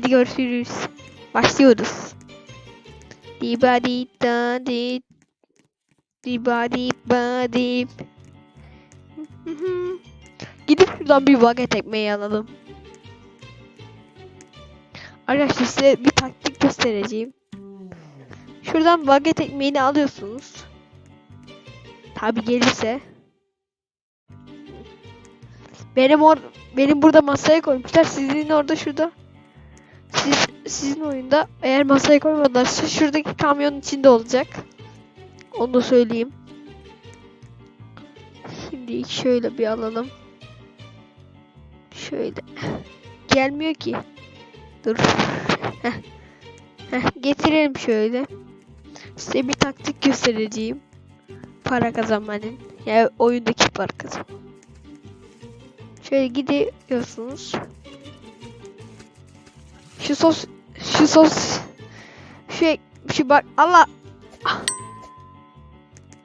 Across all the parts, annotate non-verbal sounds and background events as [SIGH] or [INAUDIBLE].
Hadi görüşürüz. Başlıyoruz. Dibadi da di Dibadi badi [LAUGHS] Gidip şuradan bir baget ekmeği alalım. Arkadaşlar size bir taktik göstereceğim. Şuradan baget ekmeğini alıyorsunuz. Tabi gelirse. Benim or benim burada masaya koymuşlar. Sizin orada şurada. Siz sizin oyunda eğer masaya koymadılarsa şuradaki kamyonun içinde olacak. Onu da söyleyeyim. Şimdi şöyle bir alalım. Şöyle. Gelmiyor ki. Dur. Heh. Getirelim şöyle. Size bir taktik göstereceğim. Para kazanmanın. Yani oyundaki para kazan. Şöyle gidiyorsunuz. Şu sos şu sos şu şu bak Allah Ah!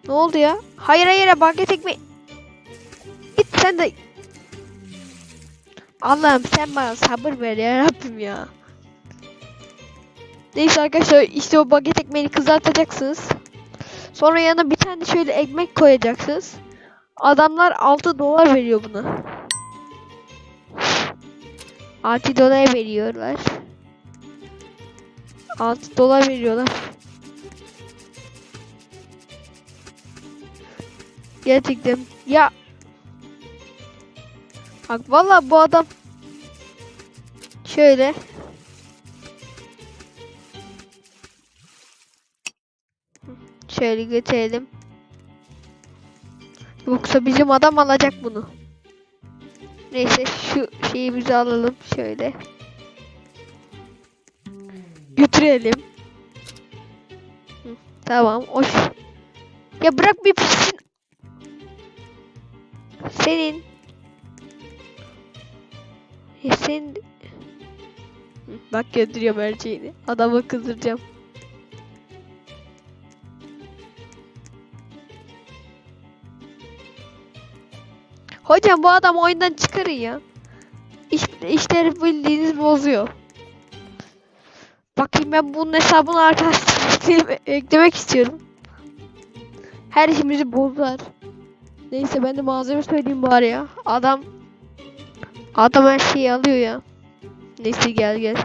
ne oldu ya? Hayır hayır baget ekmeği. Git sen de. Allah'ım sen bana sabır ver ya Rabbim ya. Neyse arkadaşlar işte o baget ekmeğini kızartacaksınız. Sonra yanına bir tane şöyle ekmek koyacaksınız. Adamlar 6 dolar veriyor buna. 6 dolar veriyorlar. 6 dolar veriyorlar. Gerçekten ya Bak valla bu adam şöyle şöyle götürelim. Yoksa bizim adam alacak bunu. Neyse şu şeyimizi alalım şöyle. Götürelim. Hı, tamam hoş. Ya bırak bir pişsin. Senin. Ya sen. Hı, Bak götürüyorum her şeyini. Adamı kızdıracağım. Hocam bu adam oyundan çıkarın ya. İş, işleri bildiğiniz bozuyor. Bakayım ben bunun hesabını arkadaşlar [LAUGHS] eklemek istiyorum. Her işimizi bozar. Neyse ben de malzeme söyleyeyim bari ya. Adam Adam her şeyi alıyor ya. Neyse gel gel.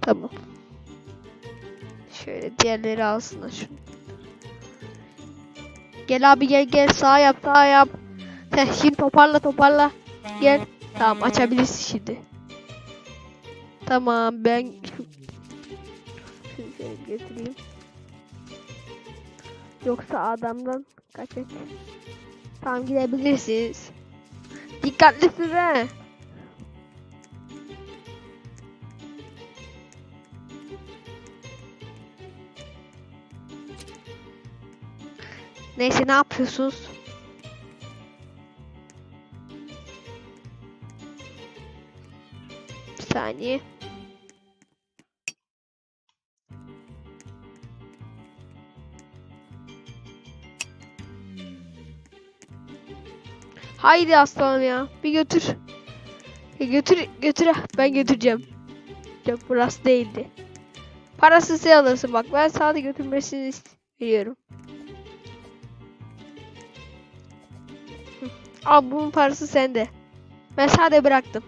Tamam. Şöyle diğerleri alsınlar şunu. Gel abi gel gel sağ yap sağ yap. Heh, şimdi toparla toparla. Gel. Tamam açabilirsin şimdi. Tamam ben şöyle getireyim. Yoksa adamdan kaçacak. Tamam gidebilirsiniz. Dikkatli süre. Neyse ne yapıyorsunuz? Bir saniye. Haydi aslanım ya. Bir götür. Ya götür götür. Ben götüreceğim. Yok burası değildi. Parası sen alırsın bak. Ben sadece götürmesini ist- veriyorum. Hı. Al bunun parası sende. Ben sadece bıraktım.